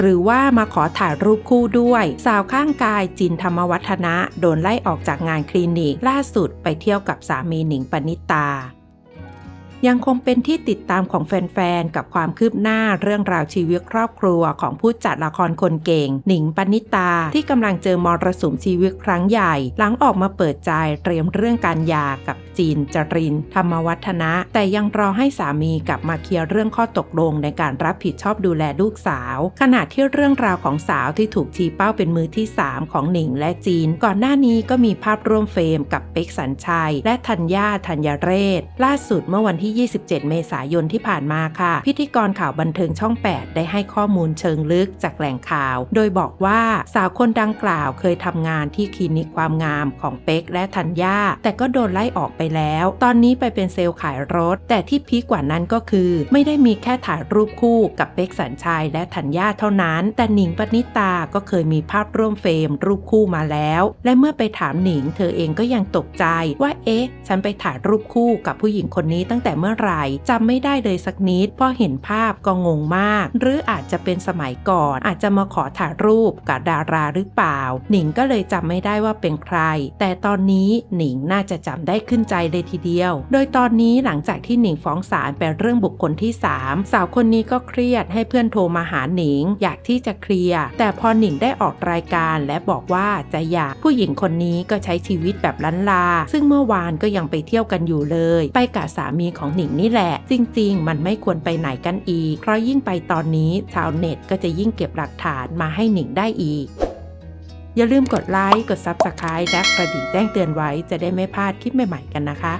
หรือว่ามาขอถ่ายรูปคู่ด้วย สาวข้างกายจินธรรมวัฒนะ โดนไล่ออกจากงานคลินิก ล่าสุดไปเที่ยวกับสามีหนิงปณิตา ยังคงเป็นที่ติดตามของแฟนๆ กับความคืบหน้าเรื่องราวชีวิตครอบครัวของผู้จัดละครคนเก่ง หนิงปณิตา ที่กำลังเจอมรสุมชีวิตครั้งใหญ่ หลังออกมาเปิดใจเตรียมเรื่องการหย่ากับจีนจริน ธรรมวัฒนะ แต่ยังรอให้สามีกลับมาเคลียร์เรื่องข้อตกลงในการรับผิดชอบดูแลลูกสาว ขณะที่เรื่องราวของสาวที่ถูกชี้เป้าเป็นมือที่ 3 ของหนิงและจีน ก่อนหน้านี้ก็มีภาพร่วมเฟรมกับเป็กสัญชัย และธัญญาธัญเรศล่าสุดเมื่อวันที่27 เมษายนที่ผ่านมาค่ะ พิธีกรข่าวบันเทิงช่อง 8 ได้ให้ข้อมูลเชิงลึกจากแหล่งข่าว โดยบอกว่าสาวคนดังกล่าวเคยทำงานที่คลินิกความงามของเป็กและธัญญาแต่ก็โดนไล่ออกไปแล้ว ตอนนี้ไปเป็นเซลล์ขายรถ แต่ที่พีกว่านั้นก็คือ ไม่ได้มีแค่ถ่ายรูปคู่กับเป็กสัญชัยและธัญญาเท่านั้น แต่หนิงปณิตาก็เคยมีภาพร่วมเฟรมรูปคู่มาแล้ว และเมื่อไปถามหนิง เธอเองก็ยังตกใจว่าเอ๊ะ ฉันไปถ่ายรูปคู่กับผู้หญิงคนนี้ตั้งแต่เมื่อไหร่จำไม่ได้เลยสักนิดพอเห็นภาพก็งงมาก หรืออาจจะเป็นสมัยก่อน อาจจะมาขอถ่ายรูปกับดาราหรือเปล่า หนิงก็เลยจำไม่ได้ว่าเป็นใคร แต่ตอนนี้หนิงน่าจะจำได้ขึ้นใจเลยทีเดียว โดยตอนนี้หลังจากที่หนิงฟ้องศาลเป็นเรื่องบุคคลที่ 3 สาวคนนี้ก็เครียดให้เพื่อนโทรมาหาหนิง อยากที่จะเคลียร์แต่พอหนิงได้ออกรายการและบอกว่าจะอยากผู้หญิงคนนี้ก็ใช้ชีวิตแบบล้านลา ซึ่งเมื่อวานก็ยังไปเที่ยวกันอยู่เลย ไปกับสามีของหนิงนี่แหละ จริง ๆ มันไม่ควรไปไหนกันอีก เพราะยิ่งไปตอนนี้ชาวเน็ตก็จะยิ่งเก็บหลักฐานมาให้หนิงได้อีก อย่าลืมกดไลค์ กด Subscribe และกระดิ่งแจ้งเตือนไว้จะได้ไม่พลาดคลิปใหม่ ๆ กันนะคะ